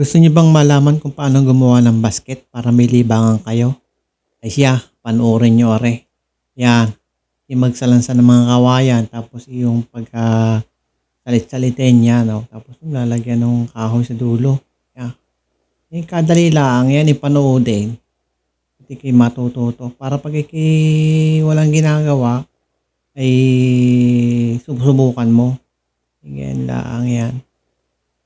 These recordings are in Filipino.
Gusto niyo bang malaman kung paano gumawa ng basket para may libangan kayo? Ay siya, panoorin niyo ore. Yan, yung magsalansa ng mga kawayan, tapos yung pagka salit-salitin yan, no? tapos yung lalagyan ng kahoy sa dulo. Yan. Yung kadali lang, yan ipanoodin. Hindi kayo matututo. Para pag walang ginagawa, ay susubukan mo. Yan lang yan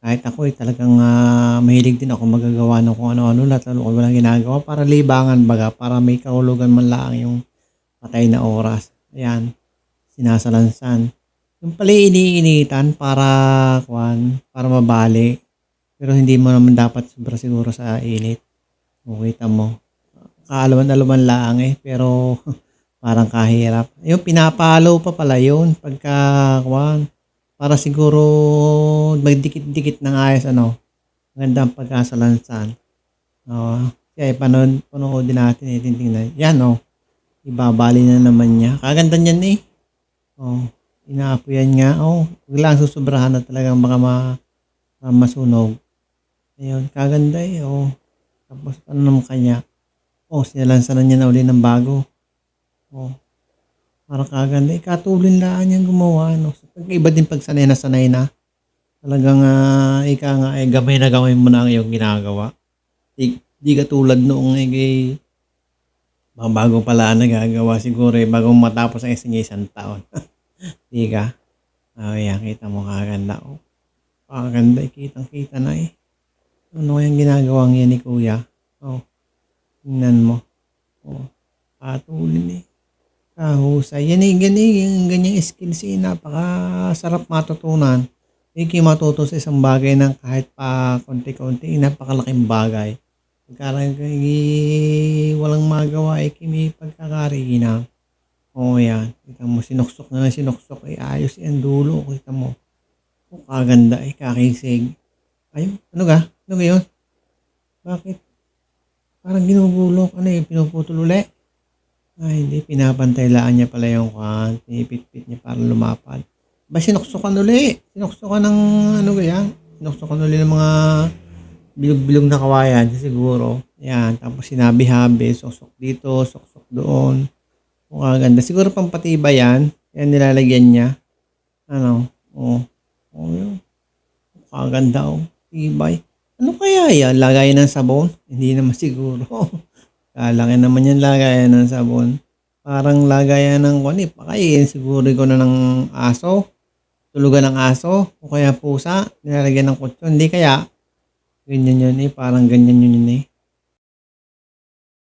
kahit ako eh, talagang ah, mahilig din ako magagawa ng kung ano-ano lahat lalo kung walang ginagawa para libangan baga para may kahulugan man lang yung patay na oras. Ayan, sinasalansan. Yung pala iniinitan para kwan, para mabali. Pero hindi mo naman dapat sobra siguro sa init. O kita mo. Kaalaman-alaman lang eh, pero parang kahirap. Yung pinapalo pa pala yun pagka kwan, para siguro magdikit-dikit ng ayos ano. Magandang pagkasalansan. Oo. kaya panood, panoodin natin eh, titingnan. Yan oh. Ibabali na naman niya. Kaganda niyan eh. Oh, inaapoyan nga. Oh, wag lang susobrahan na talagang baka ma, ma- masunog. Ayun, kaganda eh. Oh. Tapos ano naman kanya? Oh, sinalansan na niya na uli ng bago. Oh. Parang kaganda. Eh, katulin lang yan gumawa. No? So, iba din pag sanay na sanay na. Talagang ah, ika nga, eh, gamay na gamay mo na ang iyong ginagawa. Di, di katulad noong eh, kay mga bago pala nagagawa siguro eh, bagong matapos ang isang isang taon. di ka? Oh, yan, kita mo kaganda. Oh. Kaganda, eh, kitang-kita na eh. Ano yung ginagawang yan ni kuya? Oh, tingnan mo. Oh, patulin eh. Kahusay. Yan eh, ganyan, ganyang skills eh, napakasarap matutunan. Hindi kayo matuto sa isang bagay ng kahit pa konti-konti, eh, napakalaking bagay. Pagkarang walang magawa, eh, kimi pagkakari. Oo, yan. Kita mo, sinuksok na sinuksok, eh, ayos yan, dulo, kita mo. Oh, kaganda, eh, kakisig. Ayun, ano ga? Ano ga yun? Bakit? Parang ginugulok, ano eh, pinuputol uli. Ay, hindi. Pinapantay laan niya pala yung kan. Pinipit-pit niya para lumapad. Ba, sinuksukan uli. Sinuksukan ng ano kaya? Sinuksukan uli ng mga bilog-bilog na kawayan siguro. Yan. Tapos sinabi-habi. Suksok dito, suksok doon. Mukha ganda. Siguro pang patibay yan. Yan nilalagyan niya. Ano? Oh. Oh, yun. Mukha ganda oh. Tibay. Ano kaya yan? Lagayan ng sabon? Hindi naman siguro. Kalaki naman yan lagayan ng sabon. Parang lagayan ng kani, pakain siguro ko na ng aso. Tulugan ng aso o kaya pusa, nilalagyan ng kutso. Hindi kaya, ganyan yun eh, parang ganyan yun yun eh.